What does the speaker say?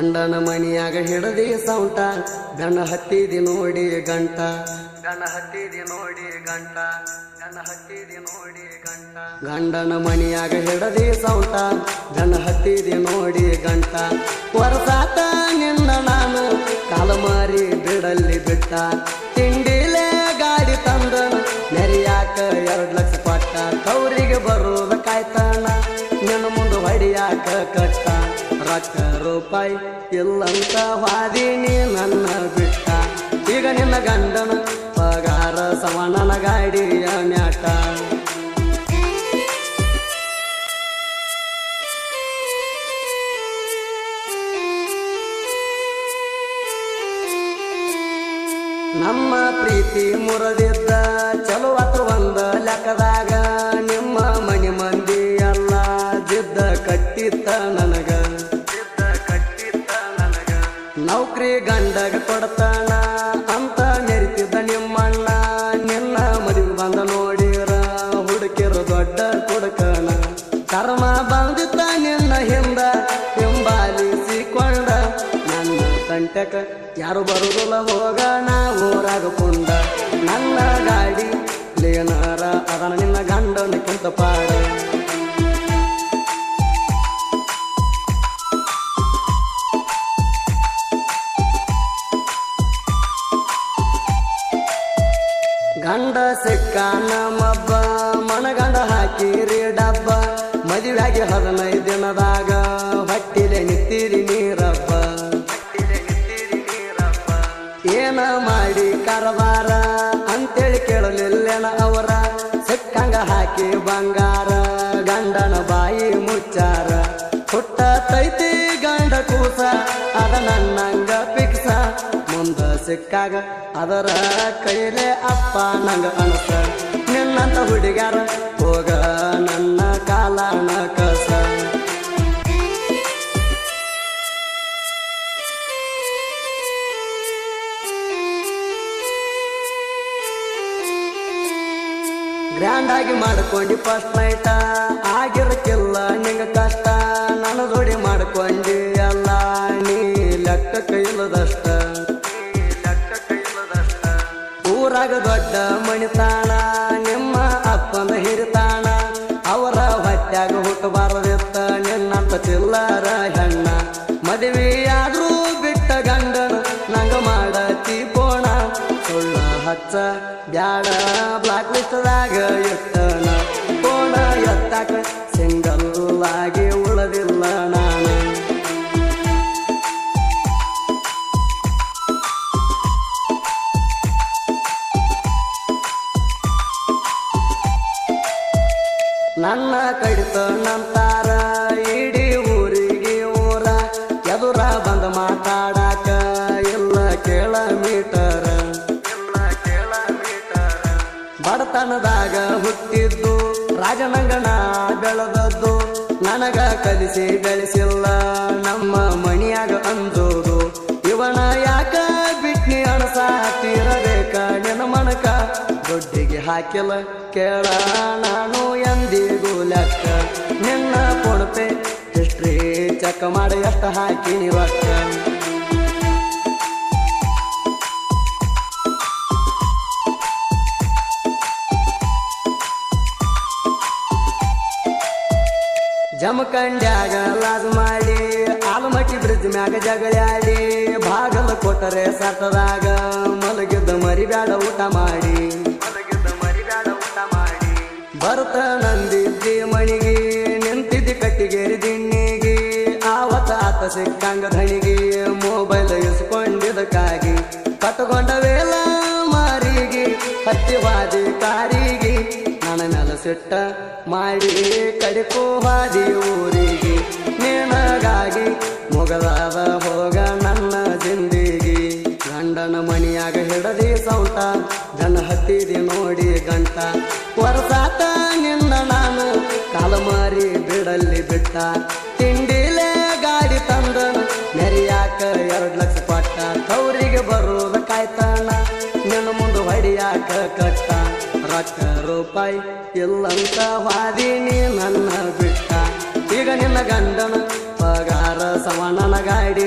ಗಂಡನ ಮನಿಯಾಗ ಹಿಡದಿ ಸೌಂಟ. ಗಣ ಹತ್ತಿದಿ ನೋಡಿ ಗಂಟ. ಗಣ ಹತ್ತಿದಿ ನೋಡಿ ಗಂಟ. ಗಣ ಹತ್ತಿದಿ ನೋಡಿ ಗಂಟ. ಗಂಡನ ಮಣಿಯಾಗ ಹಿಡದಿ ಸೌಂಟ. ಗಣ ಹತ್ತಿದಿ ನೋಡಿ ಗಂಟ. ವರ್ಸಾತ ನಿನ್ನ ನಾನು ಕಾಲ ಮಾರಿ ಬಿಡಲ್ಲಿ ಬಿಟ್ಟ. ತಿಂಡಿಲೇ ಗಾಡಿ ತಂದ ನೆರೆಯಾಕ ಎರಡು ಲಕ್ಷ ಪಟ್ಟ ತವರಿಗೆ ಬರೋದ ಕಾಯ್ತಾನ, ನಿನ್ನ ಮುಂದೆ ಹೊಡಿಯಾಕ ಕಟ್ಟ. ರೊಕ್ಕ ರೂಪಾಯಿ ಇಲ್ಲಂತ ವಾದಿನಿ ನನ್ನ ಬಿಟ್ಟ. ಈಗ ನಿನ್ನ ಗಂಡನ ಪಗಾರ ಸವಣನ ಗಾಡಿಯ ಮ್ಯಾಟ. ನಮ್ಮ ಪ್ರೀತಿ ಮುರದಿದ್ದ ಚಲೋ ಹತ್ರ ಒಂದ ಲೆಕ್ಕದಾಗ ನಿಮ್ಮ ಮನೆ ಮಂದಿ ಎಲ್ಲ ಜಿದ್ದ ಕಟ್ಟಿತ್ತ ನನಗ. ಕಂಟಕ ಯಾರು ಬರುದಿಲ್ಲ ಹೋಗೋಣ ಊರಾಗ ಕುಂಡ ನನ್ನ ಗಾಡಿ ಲೇನಾರ ಅದನ ನಿನ್ನ ಗಂಡನಕ್ಕಿಂತ ಪಾಡ. ಗಂಡ ಸಿಕ್ಕ ನಮ್ಮಬ್ಬ, ಮನಗಂಡ ಹಾಕಿರಿ ಡಬ್ಬ. ಮದುವೆಯಾಗಿ ಹದಿನೈದು ದಿನದಾಗ, ಹೊಟ್ಟಿಲೆ ನಿತ್ತಿರಿ ನೀರಬ್ಬ ಮಾಡಿ ಕರವಾರ. ಅಂತೇಳಿ ಕೇಳಲಿಲ್ಲೇನ ಅವರ. ಸಿಕ್ಕಂಗ ಹಾಕಿ ಬಂಗಾರ. ಗಂಡನ ಬಾಯಿ ಮುಚ್ಚಾರ. ಹುಟ್ಟ ತೈತಿ ಗಂಡ ಕೂಸ. ಅದ ನನ್ನಂಗ ಪಿಕ್ಸ ಮುಂದ ಸಿಕ್ಕಾಗ ಅದರ ಕೈಲೆ ಅಪ್ಪ ನಂಗ ಅನಸ. ನಿನ್ನಂತ ಹುಡುಗಾರ ಹೋಗ ನನ್ನ ಕಾಲನ ಗ್ರ್ಯಾಂಡ್ ಆಗಿ ಮಾಡ್ಕೊಂಡು ಫಸ್ಟ್ ನೈಟ ಆಗಿರಕ್ಕಿಲ್ಲ ನಿಂಗ ಕಷ್ಟ. ನನ್ನ ಜೋಡಿ ಮಾಡ್ಕೊಂಡು ಎಲ್ಲ. ನೀ ಲೆಕ್ಕ ಕೈಲದಷ್ಟ ಊರಾಗ ದೊಡ್ಡ ಮಣಿತಾಣ. ನಿಮ್ಮ ಅಪ್ಪನ ಹಿರಿತಾಣ ಅವರ ಹೊಟ್ಟ್ಯಾಗ ಹುಟ್ಟಬಾರದಿತ್ತ. ನಿನ್ನಂತ ಚಿಲ್ಲರ ಬ್ಲಾಕ್ ದಾಗ ಇಟ್ಟನ ಕೋಣ ಎತ್ತಾಕ ಸಿಂಗಲ್ ಆಗಿ ಉಳದಿಲ್ಲ ನಾನು. ನನ್ನ ಕಡಿತ ನಂತಾರ ಬಡತನದಾಗ ಹುಟ್ಟಿದ್ದು ರಾಜನಂಗಣ ಬೆಳೆದದ್ದು ನನಗ ಕಲಿಸಿ ಬೆಳೆಸಿಲ್ಲ. ನಮ್ಮ ಮಣಿಯಾಗ ಅಂದೋದು ಇವನ ಯಾಕ ಬಿಟ್ನಿ ಅಣಸ ತೀರಬೇಕ ನಿನ್ನ ಮನಕ ದೊಡ್ಡಿಗೆ ಹಾಕಿಲ್ಲ ಕೇಳ. ನಾನು ಎಂದಿಗೂ ಲೆಕ್ಕ. ನಿನ್ನ ಪೊಣಪೆ ಹಿಸ್ಟ್ರಿ ಚೆಕ್ ಮಾಡಿ ಎಷ್ಟು ಹಾಕಿ ರೊಕ್ಕ. ಜಮಖಂಡ್ಯಾಗ ಲಾಜ್ ಮಾಡಿ, ಆಲಮಟ್ಟಿ ಬ್ರಿಜ್ ಮ್ಯಾಗ ಜಗಳಾಡಿ, ಬಾಗಲ ಕೊಟ್ಟರೆ ಸತ್ತದಾಗ ಮಲಗಿದ್ದ ಮರಿಬ್ಯಾಡ ಊಟ ಮಾಡಿ. ಭರತ ನಂದಿದ್ದಿ ಮಣಿಗೆ, ನಿಂತಿದ್ದಿ ಕಟ್ಟಿಗೇರಿ ದಿಣ್ಣಿಗೆ, ಆವತ್ತ ಆತ ಸಿಕ್ಕಂಗ ಧಣಿಗೆ ಮೊಬೈಲ್ ಇಸ್ಕೊಂಡಿದ್ದಕ್ಕಾಗಿ ಕಟ್ಟಕೊಂಡ ವೇಲ ಮಾರಿಗೆ ಹತ್ತಿವಾದಿ ಸಿಟ್ಟ ಮಾಡಿ ಕಡಿಕೋ ಹಾದಿ ಊರಿಗೆ ನಿನಗಾಗಿ ಮೊಗಲಾದ ಹೋಗ ನನ್ನ ಜಿಂದಿಗಿ. ಗಂಡನ ಮಣಿಯಾಗ ಹಿಡದಿ ಸೌಟ, ಜನ ಹತ್ತಿದಿ ನೋಡಿ ಗಂಟ. ಹೊರಸಾತ ನಿನ್ನ ನಾನು ಕಾಲ ಮಾರಿ ಬಿಡಲ್ಲಿ ಬಿಟ್ಟ. ತಿಂಡಿಲೇ ಗಾಡಿ ತಂದ, ನೆರಿಯಾಕ ಎರಡು ಲಕ್ಷ ಪಟ್ಟ ಅವರಿಗೆ ಬರೋದು ಕಾಯ್ತಾನ, ನಿನ್ನ ಮುಂದೆ ಹೊಡಿಯಾಕ ಕಟ್ಟ. ರೊಕ್ಕ ರೂಪಾಯಿ ಇಲ್ಲಂತ ವಾದಿನಿ ನನ್ನ ಬಿಟ್ಟ. ಈಗ ನಿನ್ನ ಗಂಡನ ಪಗಾರ ಸವಣನ ಗಾಡಿ